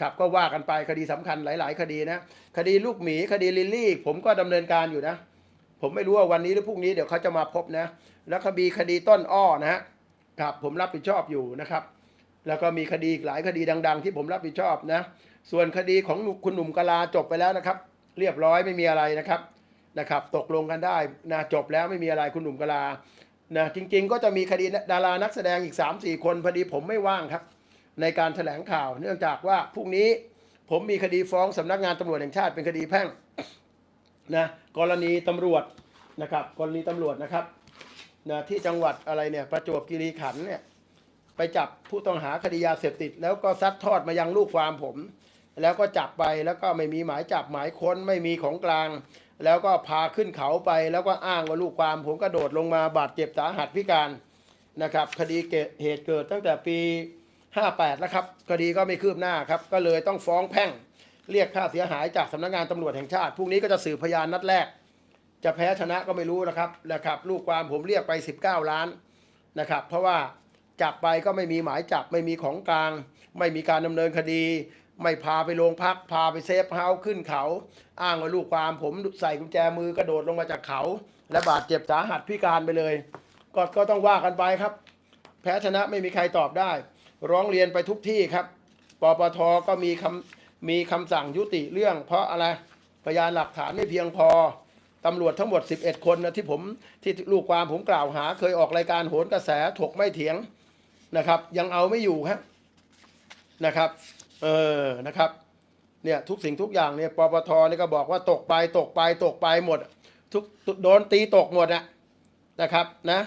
ครับก็ว่ากันไปคดีสำคัญหลาย ๆ คดีนะคดีลูกหมีคดีลิลลี่ ผมก็ดำเนินการอยู่นะ ผมไม่รู้ว่าวันนี้หรือพรุ่งนี้เดี๋ยวเขาจะมาพบนะ แล้วคดีคดีต้นอ้อนะฮะครับผมรับผิดชอบอยู่นะครับ แล้วก็มีคดีหลายคดีดัง ๆ ที่ผมรับผิดชอบนะ ส่วนคดีของคุณหนุ่มกะลาจบไปแล้วนะครับ เรียบร้อยไม่มีอะไรนะครับนะครับ ตกลงกันได้นะจบแล้วไม่มีอะไรคุณหนุ่มกะลานะจริง ๆ ก็จะมีคดีดารานักแสดงอีก 3 4 คนพอดีผมไม่ว่างครับ ในการแถลงข่าว เนื่องจากว่าพรุ่งนี้ผมมีคดีฟ้องสำนักงานตำรวจแห่งชาติเป็นคดีแพ่งนะกรณีตำรวจนะครับกรณีตำรวจนะครับนะที่จังหวัดอะไรเนี่ยประจวบคีรีขันธ์เนี่ยไปจับผู้ต้องหาคดียาเสพติด แล้วก็ซัดทอดมายังลูกความผม แล้วก็จับไปแล้วก็ไม่มีหมายจับหมายค้นไม่มีของกลาง แล้วก็พาขึ้นเขาไป แล้วก็อ้างว่าลูกความผมกระโดดลงมาบาดเจ็บสาหัสพิการนะครับ คดีเกิดเหตุเกิดตั้งแต่ปี 58แล้วครับคดีก็ไม่คืบหน้าครับ ก็เลยต้องฟ้องแพ่ง เรียกค่าเสียหายจากสำนักงานตำรวจแห่งชาติพรุ่งนี้ก็จะสืบพยานนัดแรก จะแพ้ชนะก็ไม่รู้นะครับนะครับลูกความผมเรียกไป 19 ล้านนะครับ เพราะว่าจับไปก็ไม่มีหมายจับไม่มีของกลาง ไม่มีการดำเนินคดี ไม่พาไปโรงพัก พาไปเซฟเฮาส์ขึ้นเขา อ้างว่าลูกความผมใส่กุญแจมือกระโดดลงมาจากเขา และบาดเจ็บสาหัสพิการไปเลยก็ก็ต้องว่ากันไปครับ แพ้ชนะไม่มีใครตอบได้ ร้องเรียนไปทุกที่ครับปปทก็มีคำมีคำสั่งยุติเรื่อง เพราะอะไรพยานหลักฐานไม่เพียงพอตำรวจทั้งหมด 11 คนนะที่ผมที่ลูกความผมกล่าวหา เคยออกรายการโหนกระแสถกไม่เถียงนะครับ ยังเอาไม่อยู่ครับนะครับเออนะครับเนี่ยทุกสิ่งทุกอย่างเนี่ยปปทนี่ก็บอกว่าตกไปตกไปตกไปหมด ทุกโดนตีตกหมดอะนะครับนะ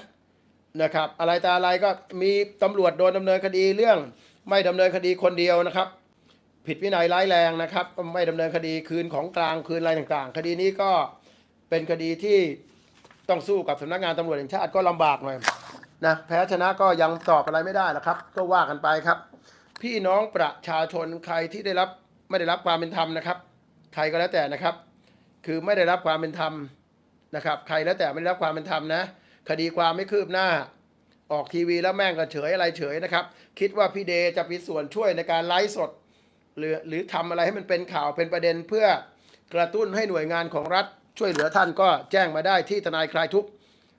นะครับ อะไรแต่อะไรก็มีตำรวจโดนดำเนินคดีเรื่อง ไม่ดำเนินคดีคนเดียวนะครับ ผิดวินัยร้ายแรงนะครับ ไม่ดำเนินคดีคืนของกลางคืนอะไรต่างๆ คดีนี้ก็เป็นคดีที่ต้องสู้กับสำนักงานตำรวจแห่งชาติก็ลำบากหน่อยนะแพ้ชนะก็ยังตอบอะไรไม่ได้หรอกครับ ก็ว่ากันไปครับ พี่น้องประชาชนใครที่ได้รับไม่ได้รับความเป็นธรรมนะครับ ใครก็แล้วแต่นะครับ คือไม่ได้รับความเป็นธรรมนะครับ ใครแล้วแต่ไม่ได้รับความเป็นธรรมนะ คดีความไม่คืบหน้า ออกทีวีแล้วแม่งก็เฉยอะไรเฉยนะครับ คิดว่าพี่เดจะมีส่วนช่วยในการไลฟ์สด หรือหรือทำอะไรให้มันเป็นข่าวเป็นประเด็นเพื่อกระตุ้นให้หน่วยงานของรัฐช่วยเหลือท่านก็แจ้งมาได้ที่ทนายคลายทุก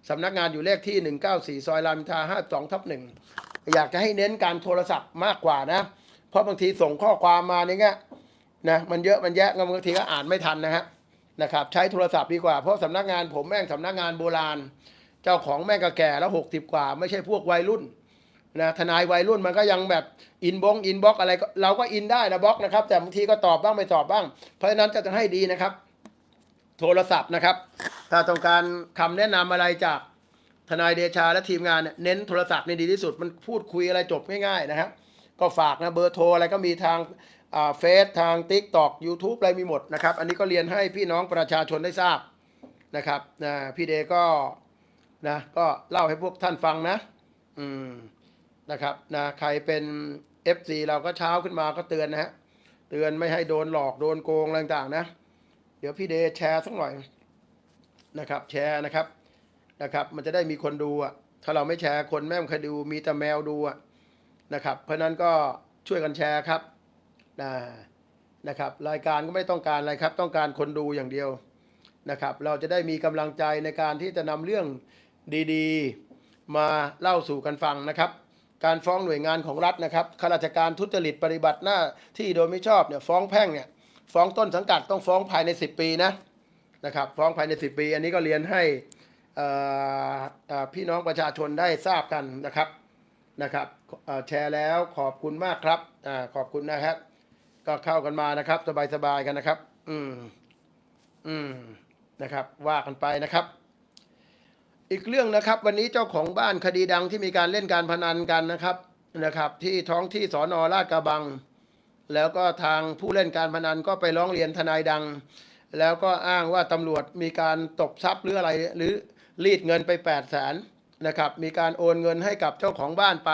สำนักงานอยู่เลขที่ 194 ซอยรามอินทรา52ทับหนึ่งอยากจะให้เน้นการโทรศัพท์มากกว่านะ เพราะบางทีส่งข้อความมาเนี่ยเงี้ยนะมันเยอะมันแยะบางทีก็อ่านไม่ทันนะฮะนะครับใช้โทรศัพท์ดีกว่าเพราะสำนักงานผมแม่งสำนักงานโบราณ เจ้าของแม่ก็แก่แล้วหกสิบกว่า ไม่ใช่พวกวัยรุ่นนะทนายวัยรุ่นมันก็ยังแบบอินบงอินบ็อกอะไรเราก็อินได้นะบล็อกนะครับ แต่บางทีก็ตอบบ้างไม่ตอบบ้าง เพราะฉะนั้นจะต้องให้ดีนะครับ โทรศัพท์นะครับ ถ้าต้องการคำแนะนำอะไรจากทนายเดชาและทีมงานเน้นโทรศัพท์ในดีที่สุดมันพูดคุยอะไรจบง่ายๆนะครับก็ฝากนะเบอร์โทรอะไรก็มีทางเฟซทาง t ิ k t o k YouTube อะไรมีหมดนะครับ อันนี้ก็เรียนให้พี่น้องประชาชนได้ทราบนะครับนะพี่เดก็ นะก็เล่าให้พวกท่านฟังนะ อืมนะครับนะใครเป็น FC เราก็เช้าขึ้นมาก็เตือนนะฮะเตือนไม่ให้โดนหลอกโดนโกงอะไรต่างๆนะ เดี๋ยวพี่เดแชร์สักหน่อยนะครับ แชร์นะครับนะครับ มันจะได้มีคนดูอะถ้าเราไม่แชร์คนแม่งใครดูมีแต่แมวดูอะนะครับ เพราะฉะนั้นก็ช่วยกันแชร์ครับนะนะครับ รายการก็ไม่ต้องการอะไรครับ ต้องการคนดูอย่างเดียวนะครับ เราจะได้มีกำลังใจในการที่จะนำเรื่อง ดีๆ มาเล่าสู่กันฟังนะครับ การฟ้องหน่วยงานของรัฐนะครับข้าราชการทุจริตปฏิบัติหน้าที่โดยไม่ชอบเนี่ยฟ้องแพ่งเนี่ยฟ้องต้นสังกัดต้องฟ้องภายใน 10 ปีนะนะครับฟ้องภายใน 10 ปี อันนี้ก็เรียนให้พี่น้องประชาชนได้ทราบกันนะครับนะครับแชร์แล้วขอบคุณมากครับอขอบคุณนะครับ ก็เข้ากันมานะครับ สบายๆกันนะครับ อืมอืมนะครับ ว่ากันไปนะครับ อีกเรื่องนะครับ วันนี้เจ้าของบ้านคดีดังที่มีการเล่นการพนันกันนะครับนะครับ ที่ท้องที่สอนอลาดกระบัง แล้วก็ทางผู้เล่นการพนันก็ไปร้องเรียนทนายดัง แล้วก็อ้างว่าตำรวจมีการตบทรัพย์หรืออะไรหรือรีดเงินไป8ปดแสนนะครับมีการโอนเงินให้กับเจ้าของบ้านไป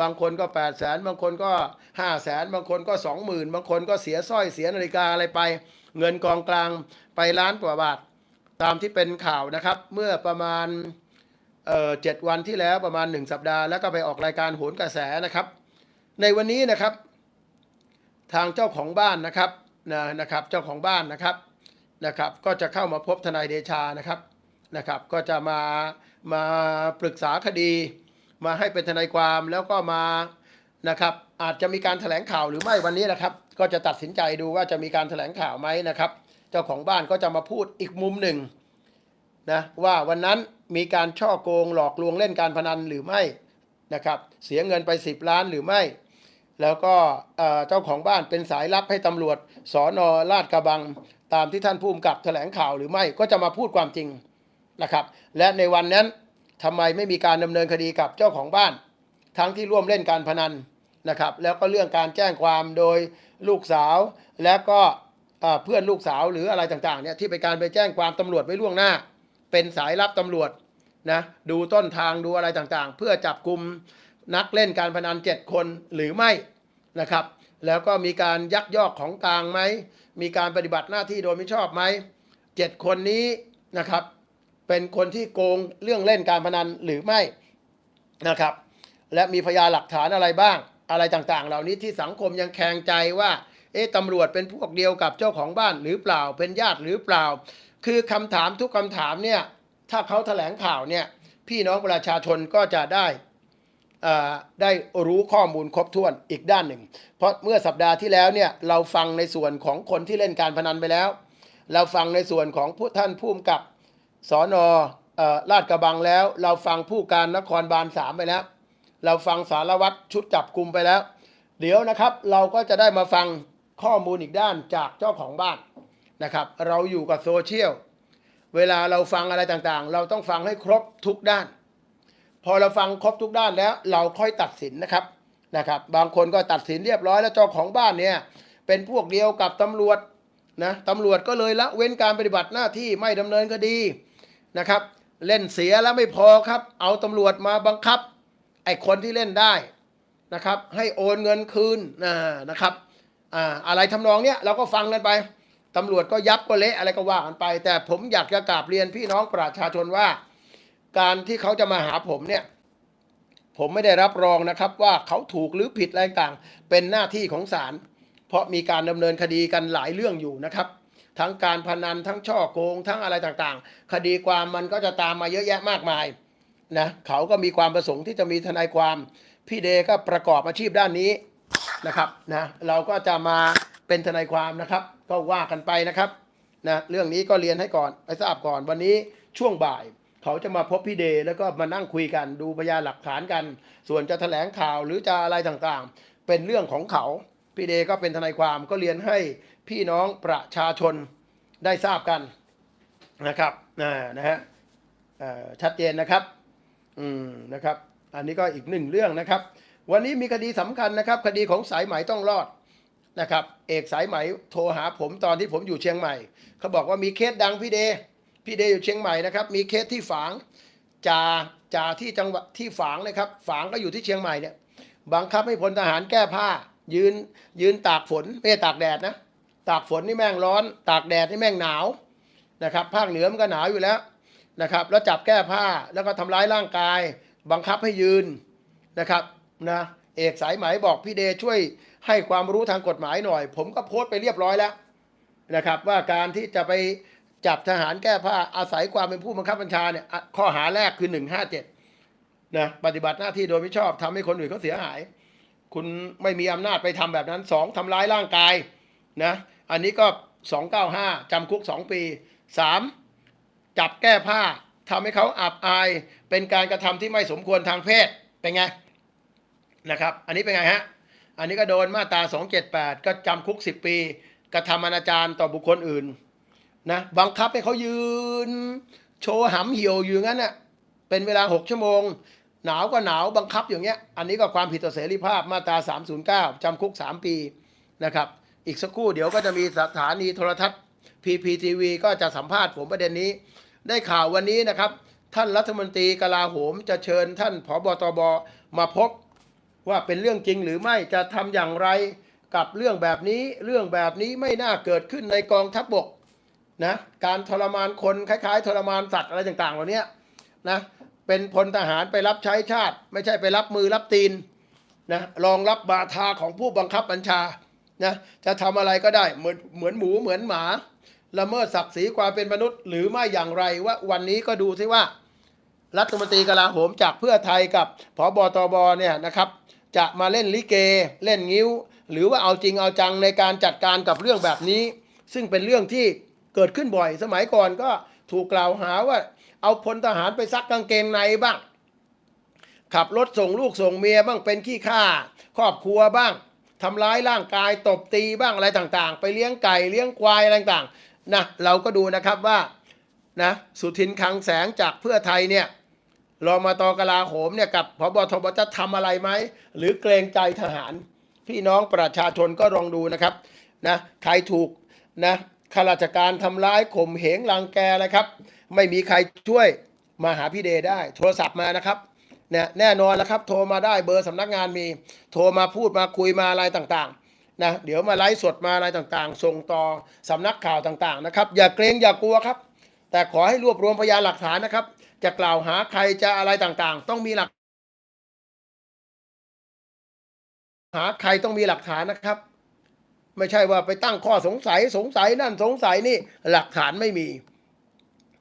บางคนก็8ปดแสนบางคนก็5้าแสนบางคนก็ 20,000 บางคนก็เสียสร้อยเสียนาฬิกาอะไรไป เงินกองกลางไปล้านกว่าบาท ตามที่เป็นข่าวนะครับ เมื่อประมาณเจ็ดวันที่แล้วประมาณ 1 สัปดาห์แล้วก็ไปออกรายการโหนกระแสนะครับ ในวันนี้นะครับ ทางเจ้าของบ้านนะครับนะนะครับเจ้าของบ้านนะครับนะครับ ก็จะเข้ามาพบทนายเดชานะครับนะครับ ก็จะมามาปรึกษาคดี มาให้เป็นทนายความแล้วก็มานะครับอาจจะมีการแถลงข่าวหรือไม่วันนี้นะครับ ก็จะตัดสินใจดูว่าจะมีการแถลงข่าวไหมนะครับ เจ้าของบ้านก็จะมาพูดอีกมุมหนึ่งนะว่าวันนั้นมีการช่อโกงหลอกลวงเล่นการพนันหรือไม่นะครับเสียเงินไป 10 ล้านหรือไม่ แล้วก็เจ้าของบ้านเป็นสายลับให้ตำรวจสอนอลาดกระบัง ตามที่ท่านผู้กำกับแถลงข่าวหรือไม่ก็จะมาพูดความจริงนะครับและในวันนั้นทำไมไม่มีการดำเนินคดีกับเจ้าของบ้าน ทั้งที่ร่วมเล่นการพนันนะครับแล้วก็เรื่องการแจ้งความโดยลูกสาว และก็ เพื่อนลูกสาวหรืออะไรต่างๆเนี่ยที่ไปการไปแจ้งความตำรวจไว้ล่วงหน้า เป็นสายลับตำรวจนะดูต้นทางดูอะไรต่างๆ เพื่อจับกลุ่มนักเล่นการพนัน 7 คนหรือไม่นะครับ แล้วก็มีการยักยอกของกลางไหม มีการปฏิบัติหน้าที่โดยไม่ชอบไหมเจ็ดคนนี้นะครับ เป็นคนที่โกงเรื่องเล่นการพนันหรือไม่นะครับ และมีพยานหลักฐานอะไรบ้างอะไรต่างๆ เหล่านี้ที่สังคมยังแคงใจว่า เอ๊ะตำรวจเป็นพวกเดียวกับเจ้าของบ้านหรือเปล่า เป็นญาติหรือเปล่า คือคำถามทุกคำถามเนี่ยถ้าเขาแถลงข่าวเนี่ยพี่น้องประชาชนก็จะได้อ่าได้รู้ข้อมูลครบถ้วนอีกด้านหนึ่ง เพราะเมื่อสัปดาห์ที่แล้วเนี่ยเราฟังในส่วนของคนที่เล่นการพนันไปแล้ว เราฟังในส่วนของผู้ท่านผู้กำกับสอนอเอ่อลาดกระบังแล้ว เราฟังผู้การนครบาลสามไปแล้ว เราฟังสารวัตรชุดจับกลุ่มไปแล้ว เดี๋ยวนะครับเราก็จะได้มาฟัง ข้อมูลอีกด้านจากเจ้าของบ้านนะครับ เราอยู่กับโซเชียลเวลาเราฟังอะไรต่างๆ เราต้องฟังให้ครบทุกด้าน พอเราฟังครบทุกด้านแล้วเราค่อยตัดสินนะครับนะครับ บางคนก็ตัดสินเรียบร้อยแล้วเจ้าของบ้านเนี่ยเป็นพวกเดียวกับตำรวจนะตำรวจก็เลยละเว้นการปฏิบัติหน้าที่ไม่ดำเนินคดีนะครับ เล่นเสียแล้วไม่พอครับ เอาตำรวจมาบังคับไอ้คนที่เล่นได้นะครับ ให้โอนเงินคืนนะนะครับ อ่าอะไรทำนองเนี้ยเราก็ฟังกันไปตำรวจก็ยับก็เละอะไรก็ว่ากันไป แต่ผมอยากจะกราบเรียนพี่น้องประชาชนว่า การที่เขาจะมาหาผมเนี่ยผมไม่ได้รับรองนะครับว่าเขาถูกหรือผิดอะไรต่างเป็นหน้าที่ของศาลเพราะมีการดำเนินคดีกันหลายเรื่องอยู่นะครับ ทั้งการพนันทั้งช่อโกง ทั้งอะไรต่างๆ คดีความมันก็จะตามมาเยอะแยะมากมายนะเขาก็มีความประสงค์ที่จะมีทนายความ พี่เดก็ประกอบอาชีพด้านนี้ นะครับนะเราก็จะมาเป็นทนายความนะครับ ก็ว่ากันไปนะครับนะเรื่องนี้ก็เรียนให้ก่อนไปทราบก่อนวันนี้ช่วงบ่าย เขาจะมาพบพี่เดย์แล้วก็มานั่งคุยกันดูพยานหลักฐานกัน ส่วนจะแถลงข่าวหรือจะอะไรต่างๆ เป็นเรื่องของเขาพี่เดย์ก็เป็นทนายความก็เรียนให้พี่น้องประชาชนได้ทราบกันนะครับนะนะฮะชัดเจนนะครับ อืมนะครับ อันนี้ก็อีกหนึ่งเรื่องนะครับ วันนี้มีคดีสำคัญนะครับ คดีของสายไหมต้องรอดนะครับ เอกสายไหมโทรหาผมตอนที่ผมอยู่เชียงใหม่ เขาบอกว่ามีเคสดังพี่เดพี่เดอยู่เชียงใหม่นะครับ มีเคสที่ฝางจ่าจ่าที่จังหวัดที่ฝางนะครับ ฝางก็อยู่ที่เชียงใหม่เนี่ยบังคับให้พลทหารแก้ผ้า ยืนยืนตากฝนไม่ตากแดดนะตากฝนนี่แม่งร้อน ตากแดดนี่แม่งหนาวนะครับภาคเหนือมันก็หนาวอยู่แล้วนะครับ แล้วจับแก้ผ้าแล้วก็ทำร้ายร่างกาย บังคับให้ยืนนะครับ นะเอกสายไหมบอกพี่เดช่วยให้ความรู้ทางกฎหมายหน่อย ผมก็โพสต์ไปเรียบร้อยแล้วนะครับ ว่าการที่จะไปจับทหารแก้ผ้าอาศัยความเป็นผู้บังคับบัญชาเนี่ยข้อหาแรกคือ 157นะปฏิบัติหน้าที่โดยไม่ชอบทำให้คนอื่นเขาเสียหาย คุณไม่มีอำนาจไปทำแบบนั้นสองทำร้ายร่างกายนะอันนี้ก็ 295จำคุก 2 ปี 3. จับแก้ผ้าทำให้เขาอับอาย เป็นการกระทำที่ไม่สมควรทางเพศเป็นไง นะครับ อันนี้เป็นไงฮะ อันนี้ก็โดนมาตรา 278 ก็จำคุก 10 ปี กระทำอนาจารต่อบุคคลอื่นนะบังคับให้เขายืน โชว์หำเหี่ยวอยู่งั้นน่ะเป็นเวลา 6 ชั่วโมง หนาวก็หนาวบังคับอย่างเงี้ย อันนี้ก็ความผิดต่อเสรีภาพมาตรา 309 จำคุก 3 ปีนะครับ อีกสักครู่เดี๋ยวก็จะมีสถานีโทรทัศน์ PPTV ก็จะสัมภาษณ์ผมประเด็นนี้ ได้ข่าววันนี้นะครับ ท่านรัฐมนตรีกลาโหมจะเชิญท่านผบตบมาพบ ว่าเป็นเรื่องจริงหรือไม่จะทำอย่างไรกับเรื่องแบบนี้เรื่องแบบนี้ไม่น่าเกิดขึ้นในกองทัพบกนะการทรมานคนคล้ายๆ ทรมานสัตว์อะไรต่างๆ เหล่านี้นะเป็นพลทหารไปรับใช้ชาติ ไม่ใช่ไปรับมือรับตีนนะรองรับบาทาของผู้บังคับบัญชานะจะทำอะไรก็ได้เหมือนเหมือนหมูเหมือนหมาละเมิดศักดิ์ศรีความเป็นมนุษย์ หรือไม่อย่างไรว่าวันนี้ก็ดูซิว่า รัฐมนตรีกลาโหมจากเพื่อไทยกับพบตบเนี่ยนะครับ จะมาเล่นลิเก เล่นงิ้ว หรือว่าเอาจริงเอาจังในการจัดการกับเรื่องแบบนี้ ซึ่งเป็นเรื่องที่เกิดขึ้นบ่อย สมัยก่อนก็ถูกกล่าวหาว่า เอาพลทหารไปซักกางเกงในบ้าง ขับรถส่งลูกส่งเมียบ้างเป็นขี้ข้าครอบครัวบ้างทำร้ายร่างกายตบตีบ้างอะไรต่างๆ ไปเลี้ยงไก่เลี้ยงควายอะไรต่างๆนะเราก็ดูนะครับว่านะสุทินคังแสงจากเพื่อไทยเนี่ย รอมาตอกลาโหมเนี่ยกับพบทบจะทำอะไรไหม หรือเกรงใจทหาร พี่น้องประชาชนก็ลองดูนะครับนะใครถูกนะข้าราชการทำร้ายข่มเหงรังแกนะครับ ไม่มีใครช่วยมาหาพี่เดได้ โทรศัพท์มานะครับเนี่ยแน่นอนแล้วครับ โทรมาได้เบอร์สำนักงานมี โทรมาพูดมาคุยมาอะไรต่างๆนะเดี๋ยวมาไลฟ์สดมาอะไรต่างๆ ส่งต่อสำนักข่าวต่างๆนะครับ อย่าเกรงอย่ากลัวครับ แต่ขอให้รวบรวมพยานหลักฐานนะครับ จะกล่าวหาใครจะอะไรต่างๆ ต้องมีหลัก หาใครต้องมีหลักฐานนะครับ ไม่ใช่ว่าไปตั้งข้อสงสัยสงสัยนั่นสงสัยนี่หลักฐานไม่มี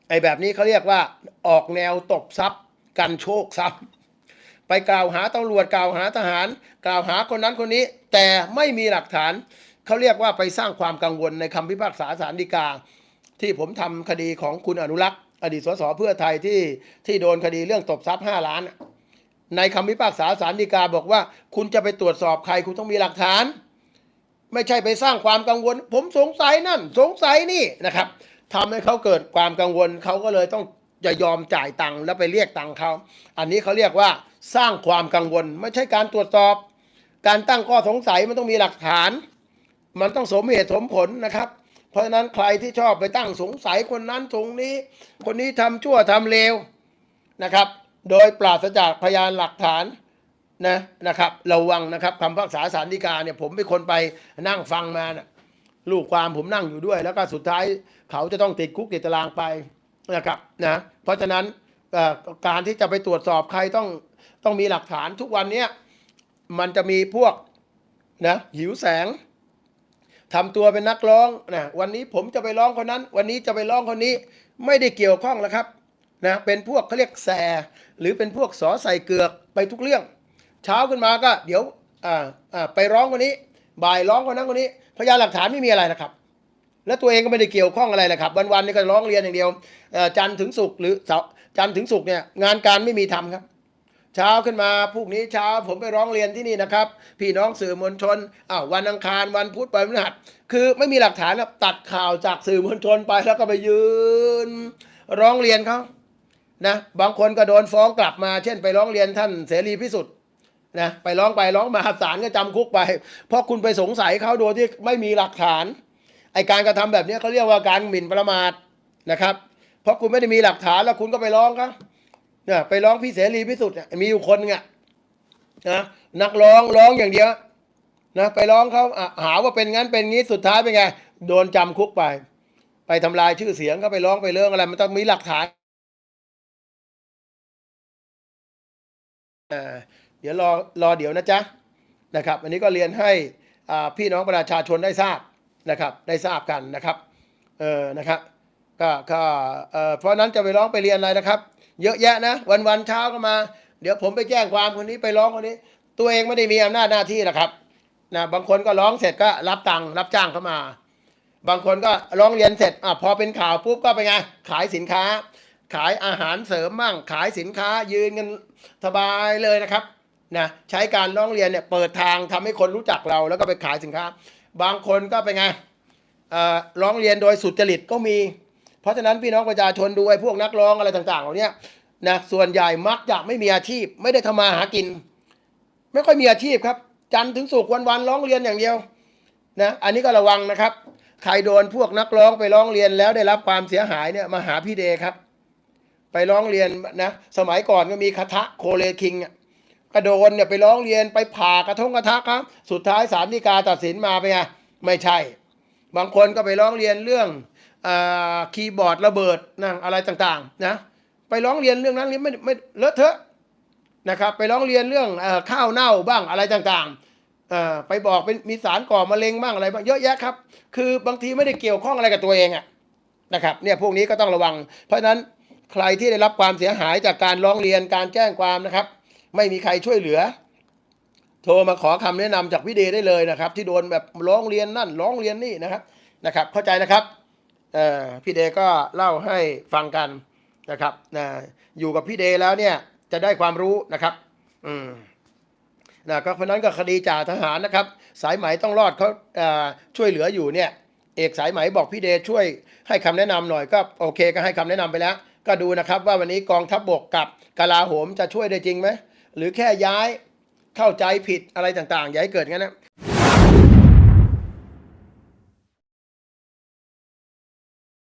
ไอ้แบบนี้เขาเรียกว่าออกแนวตบทรัพย์ กันโชคทรัพย์ ไปกล่าวหาตำรวจกล่าวหาทหาร กล่าวหาคนนั้นคนนี้ แต่ไม่มีหลักฐานเขาเรียกว่าไปสร้างความกังวลในคำพิพากษาศาลฎีกา ที่ผมทำคดีของคุณอนุรักษ์ อดีตสสเพื่อไทยที่ที่โดนคดีเรื่องตบทรัพย์ห้าล้าน ในคำพิพากษาศาลฎีกาบอกว่า คุณจะไปตรวจสอบใครคุณต้องมีหลักฐาน ไม่ใช่ไปสร้างความกังวล ผมสงสัยนั่น สงสัยนี่นะครับทำให้เขาเกิดความกังวลเขาก็เลยต้องจะยอมจ่ายตังค์แล้วไปเรียกตังค์เขาอันนี้เขาเรียกว่าสร้างความกังวล ไม่ใช่การตรวจสอบ การตั้งข้อสงสัยมันต้องมีหลักฐาน มันต้องสมเหตุสมผลนะครับ เพราะฉะนั้นใครที่ชอบไปตั้งสงสัยคนนั้นตรงนี้ คนนี้ทำชั่วทำเลวนะครับ โดยปราศจากพยานหลักฐานนะนะครับระวังนะครับคำพิพากษาศาลฎีกาเนี่ยผมเป็นคนไปนั่งฟังมานะลูกความผมนั่งอยู่ด้วย แล้วก็สุดท้ายเขาจะต้องติดคุกติดตารางไปนะครับนะเพราะฉะนั้นการที่จะไปตรวจสอบใครต้องต้องมีหลักฐานทุกวันเนี้ยมันจะมีพวกนะหิวแสง ทำตัวเป็นนักร้องนะวันนี้ผมจะไปร้องคนนั้น วันนี้จะไปร้องคนนี้ไม่ได้เกี่ยวข้องแล้วครับนะเป็นพวกเขาเรียกแสหรือเป็นพวกสอใส่เกือกไปทุกเรื่อง เช้าขึ้นมาก็เดี๋ยวอ่าอ่าไปร้องคนนี้ บ่ายร้องคนนั้นคนนี้พยานหลักฐานไม่มีอะไรนะครับ และตัวเองก็ไม่ได้เกี่ยวข้องอะไรเลยครับ วันๆนี่ก็ร้องเรียนอย่างเดียวจันทร์ถึงศุกร์หรือจันทร์ถึงศุกร์เนี่ยงานการไม่มีทำครับ เช้าขึ้นมาพรุ่งนี้เช้าผมไปร้องเรียนที่นี่นะครับ พี่น้องสื่อมวลชนอ้าววันอังคารวันพุธวันพฤหัส คือไม่มีหลักฐานครับตัดข่าวจากสื่อมวลชนไปแล้วก็ไปยืน ร้องเรียนเขานะบางคนก็โดนฟ้องกลับมา เช่นไปร้องเรียนท่านเสรีพิสุทธิ์นะไปร้องไปร้องมาศาลก็จำคุกไป เพราะคุณไปสงสัยเขาโดยที่ไม่มีหลักฐานไอการกระทำแบบนี้เขาเรียกว่าการหมิ่นประมาทนะครับ เพราะคุณไม่ได้มีหลักฐานแล้วคุณก็ไปร้องเขา นี่ยไปร้องพี่เสรีพิสุทธิ์เนี่ยมีอยู่คนไงนะนักร้องร้องอย่างเดียวนะไปร้องเขาอะหาว่าเป็นงั้นเป็นงี้สุดท้ายเป็นไง โดนจำคุกไป ไปทำลายชื่อเสียงก็ไปร้องไปเรื่องอะไร มันต้องมีหลักฐานเอ่อเดี๋ยวรอรอเดี๋ยวนะจ๊ะนะครับ อันนี้ก็เรียนให้อ่าพี่น้องประชาชนได้ทราบนะครับ ได้ทราบกันนะครับ เออนะครับ ก็ก็เอ่อเพราะนั้นจะไปร้องไปเรียนอะไรนะครับ เยอะแยะนะ วันวันเช้าก็มา เดี๋ยวผมไปแจ้งความคนนี้ไปร้องคนนี้ ตัวเองไม่ได้มีอำนาจหน้าที่หรอกครับนะบางคนก็ร้องเสร็จก็รับตังค์รับจ้างเข้ามา บางคนก็ร้องเรียนเสร็จอะพอเป็นข่าวปุ๊บก็ไปไงขายสินค้า ขายอาหารเสริมมั่ง ขายสินค้ายืนกันสบายเลยนะครับนะใช้การร้องเรียนเนี่ยเปิดทางทำให้คนรู้จักเราแล้วก็ไปขายสินค้า บางคนก็ไปไงเอ่อร้องเรียนโดยสุจริตก็มี เพราะฉะนั้นพี่น้องประชาชนดูไอ้พวกนักร้องอะไรต่างๆเหล่านี้นะส่วนใหญ่มักจะไม่มีอาชีพ ไม่ได้ทำมาหากิน ไม่ค่อยมีอาชีพครับ จันทร์ถึงศุกวันๆร้องเรียนอย่างเดียวนะอันนี้ก็ระวังนะครับ ใครโดนพวกนักร้องไปร้องเรียนแล้วได้รับความเสียหายเนี่ยมาหาพี่เดครับ ไปร้องเรียนนะสมัยก่อนก็มีคาทะโคเลคิงอะกระโดนเนี่ยไปร้องเรียนไปผ่ากระทงกระทะครับ สุดท้ายศาลฎีกาตัดสินมาไปนไงไม่ใช่ บางคนก็ไปร้องเรียนเรื่อง คีย์บอร์ดระเบิดนะอะไรต่างๆนะไปร้องเรียนเรื่องนั้นนี่ไม่ไม่เลอะเทอะนะครับไปร้องเรียนเรื่องอข้าวเน่าบ้างอะไรต่างๆไปบอกเป็นมีสารก่อมะเร็งบ้างอะไรบ้างเยอะแยะครับ คือบางทีไม่ได้เกี่ยวข้องอะไรกับตัวเองอะนะครับเนี่ยพวกนี้ก็ต้องระวัง เพราะฉะนั้นใครที่ได้รับความเสียหายจากการร้องเรียนการแจ้งความนะครับ ไม่มีใครช่วยเหลือ โทรมาขอคำแนะนำจากพี่เดได้เลยนะครับ ที่โดนแบบร้องเรียนนั่นร้องเรียนนี่นะครับนะครับ เข้าใจนะครับ พี่เดย์ก็เล่าให้ฟังกันนะครับนะอยู่กับพี่เดย์แล้วเนี่ยจะได้ความรู้นะครับ อืมนะก็เพราะนั้นก็คดีจ่าทหารนะครับ สายไหมต้องรอดเขาช่วยเหลืออยู่เนี่ย เอกสายไหมบอกพี่เดย์ช่วยให้คำแนะนำหน่อยก็โอเคก็ให้คำแนะนำไปแล้ว ก็ดูนะครับว่าวันนี้กองทัพบบกกับกลาโหมจะช่วยได้จริงไหมหรือแค่ย้ายเข้าใจผิดอะไรต่างๆอย่าให้เกิดงั้นนะ